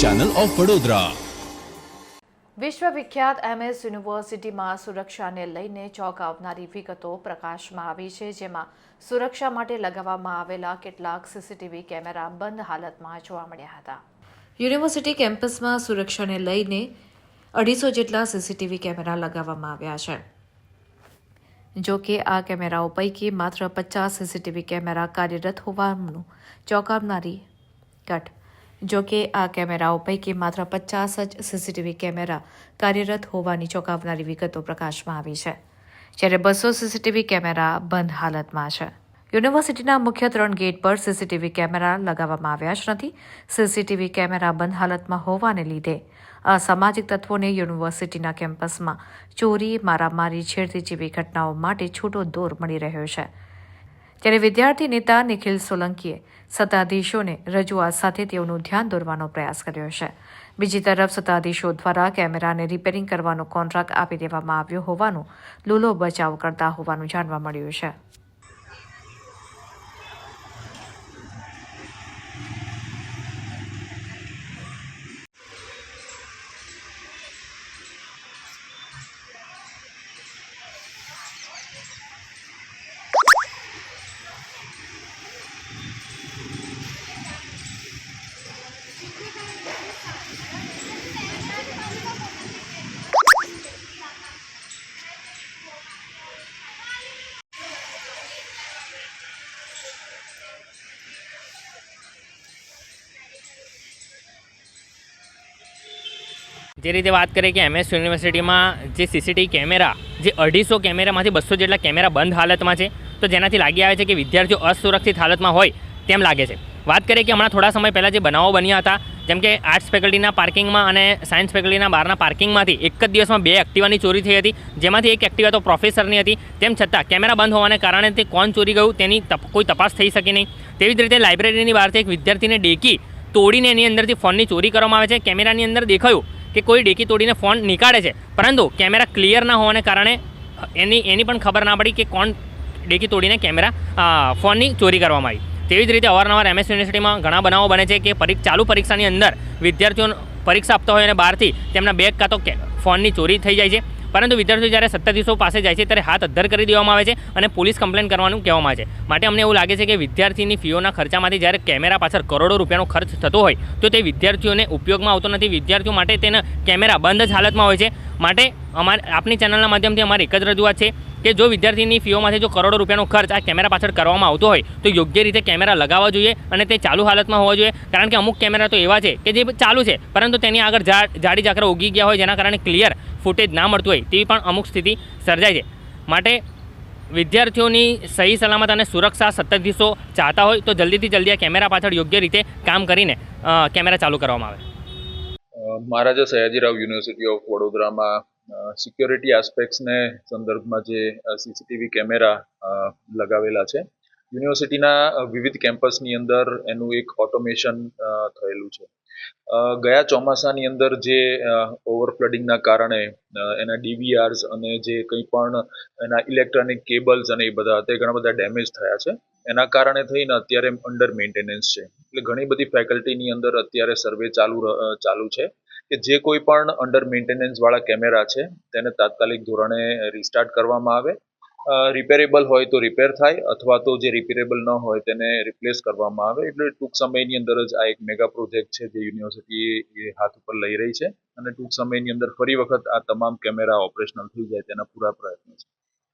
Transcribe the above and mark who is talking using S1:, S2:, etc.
S1: Channel of Vadodara
S2: વિશ્વવિખ્યાત MS યુનિવર્સિટીમાં સુરક્ષાને લઈને ચોંકાવનારી વિગતો પ્રકાશમાં આવી છે, જેમાં સુરક્ષા માટે લગાવવામાં આવેલા કેટલાક સીસીટીવી કેમેરા બંધ હાલતમાં જોવા મળ્યા હતા. યુનિવર્સિટી કેમ્પસમાં સુરક્ષાને લઈને અઢીસો જેટલા સીસીટીવી કેમેરા લગાવવામાં આવ્યા છે. જો કે આ કેમેરાઓ પૈકી માત્ર પચાસ સીસીટીવી કેમેરા કાર્યરત હોવાનું ચોંકાવનારી જો કે આ કેમેરાઓ પૈકી માત્ર પચાસ જ સીસીટીવી કેમેરા કાર્યરત હોવાની ચોંકાવનારી વિગતો પ્રકાશમાં આવી છે, જ્યારે બસો સીસીટીવી કેમેરા બંધ હાલતમાં છે. યુનિવર્સિટીના મુખ્ય ત્રણ ગેટ પર સીસીટીવી કેમેરા લગાવવામાં આવ્યા જ નથી. સીસીટીવી કેમેરા બંધ હાલતમાં હોવાને લીધે અસામાજિક તત્વોને યુનિવર્સિટીના કેમ્પસમાં ચોરી, મારામારી, છેડતી જેવી ઘટનાઓ માટે છૂટો દોર મળી રહ્યો છે. ત્યારે વિદ્યાર્થી નેતા નિખિલ સોલંકીએ સત્તાધીશોને રજૂઆત સાથે તેઓનું ધ્યાન દોરવાનો પ્રયાસ કર્યો છે. બીજી તરફ સત્તાધીશો દ્વારા કેમેરાને રિપેરિંગ કરવાનો કોન્ટ્રાક્ટ આપી દેવામાં આવ્યો હોવાનું લૂલો બચાવ કરતા હોવાનું જાણવા મળ્યું છે.
S3: જે રીતે વાત કરીએ કે એમએસ યુનિવર્સિટીમાં જે સીસીટીવી કેમેરા, જે અઢીસો કેમેરામાંથી બસો જેટલા કેમેરા બંધ હાલતમાં છે, તો જેનાથી લાગી આવે છે કે વિદ્યાર્થીઓ અસુરક્ષિત હાલતમાં હોય તેમ લાગે છે. વાત કરીએ કે હમણાં થોડા સમય પહેલાં જે બનાવો બન્યા હતા, જેમ કે આર્ટ્સ ફેકલ્ટીના પાર્કિંગમાં અને સાયન્સ ફેકલ્ટીના બહારના પાર્કિંગમાંથી એક જ દિવસમાં બે એક્ટિવાની ચોરી થઈ હતી, જેમાંથી એક એક્ટિવા તો પ્રોફેસરની હતી. તેમ છતાં કેમેરા બંધ હોવાને કારણે તે કોણ ચોરી ગયું તેની કોઈ તપાસ થઈ શકી નહીં. તેવી જ રીતે લાઇબ્રેરીની બહારથી એક વિદ્યાર્થીને ડેકી તોડીને એની અંદરથી ફોનની ચોરી કરવામાં આવે છે. કેમેરાની અંદર દેખાયું કે કોઈ ડેકી તોડીને ફોન નીકાળે છે. પરંતુ કેમેરા ક્લિયર ના હોવાને કારણે એની એની પણ ખબર ના પડી કે કોણ ડેકી તોડીને કેમેરા ફોનની ચોરી કરવામાં આવી. તેવી જ રીતે અવારનવાર એમએસ યુનિવર્સિટીમાં ઘણા બનાવો બને છે કે પરીક્ષ ચાલુ પરીક્ષાની અંદર વિદ્યાર્થીઓ પરીક્ષા આપતા હોય અને બહારથી તેમના બેગ કાં તો ફોનની ચોરી થઈ જાય છે. પરંતુ વિદ્યાર્થીઓ જ્યારે સત્તાધીશો પાસે જાય છે, ત્યારે હાથ અદ્ધર કરી દેવામાં આવે છે અને પોલીસ કમ્પ્લેન કરવાનું કહેવામાં છે. માટે અમને એવું લાગે છે કે વિદ્યાર્થીની ફીઓના ખર્ચામાંથી જ્યારે કેમેરા પાછળ કરોડો રૂપિયાનો ખર્ચ થતો હોય, તો તે વિદ્યાર્થીઓને ઉપયોગમાં આવતો નથી. વિદ્યાર્થીઓ માટે તેના કેમેરા બંધ જ હાલતમાં હોય છે. માટે અમારે, આપની ચેનલના માધ્યમથી અમારી એક જ રજૂઆત છે. કે જો વિદ્યાર્થીની ફીઓમાંથી જો કરોડો રૂપિયાનો ખર્ચ આ કેમેરા પાછળ કરવામાં આવતો હોય, તો યોગ્ય રીતે કેમેરા લગાવવા જોઈએ અને તે ચાલુ હાલતમાં હોવા જોઈએ. કારણ કે અમુક કેમેરા તો એવા છે કે જે ચાલુ છે, પરંતુ તેની આગળ જાડી ઝાકરા ઉગી ગયા હોય જેના કારણે ક્લિયર ફૂટેજ ના મળતું હોય, તેવી પણ અમુક સ્થિતિ સર્જાય છે. માટે વિદ્યાર્થીઓની સહી, સલામત અને સુરક્ષા સત્તાધીશો ચાહતા હોય, તો જલ્દીથી જલ્દી આ કેમેરા પાછળ યોગ્ય રીતે કામ કરીને કેમેરા ચાલુ કરવામાં આવે.
S4: મહારાજા સયાજીરાવ યુનિવર્સિટી ઓફ વડોદરામાં સિક્યોરિટી આસ્પેક્ટ્સને સંદર્ભમાં જે સીસીટીવી કેમેરા લગાવેલા છે. યુનિવર્સિટીના વિવિધ કેમ્પસની અંદર એનું એક ઓટોમેશન થયેલું છે. ગયા ચોમાસાની અંદર જે ઓવરફ્લડિંગના કારણે એના ડીવીઆર્સ અને જે કંઈ પણ એના ઇલેક્ટ્રોનિક કેબલ્સ અને એ બધા, તે ઘણા બધા ડેમેજ થયા છે. એના કારણે થઈને અત્યારે અંડર મેન્ટેનન્સ છે. એટલે ઘણી બધી ફેકલ્ટીની અંદર અત્યારે સર્વે ચાલુ ચાલુ છે. કે જે કોઈ પણ અંડર મેન્ટેનન્સ વાળા કેમેરા છે, તેને તાત્કાલિક ધોરણે રિસ્ટાર્ટ કરવામાં આવે. રિપેરેબલ હોય તો રિપેર થાય, અથવા તો જે રિપેરેબલ ન હોય તેને રિપ્લેસ કરવામાં આવે. એટલે ટૂંક સમયની અંદર જ આ એક મેગા પ્રોજેક્ટ છે જે યુનિવર્સિટી એ હાથ ઉપર લઈ રહી છે. અને ટૂંક સમયની અંદર ફરી વખત આ તમામ કેમેરા ઓપરેશનલ થઈ જાય તેના પૂરા પ્રયત્નો છે.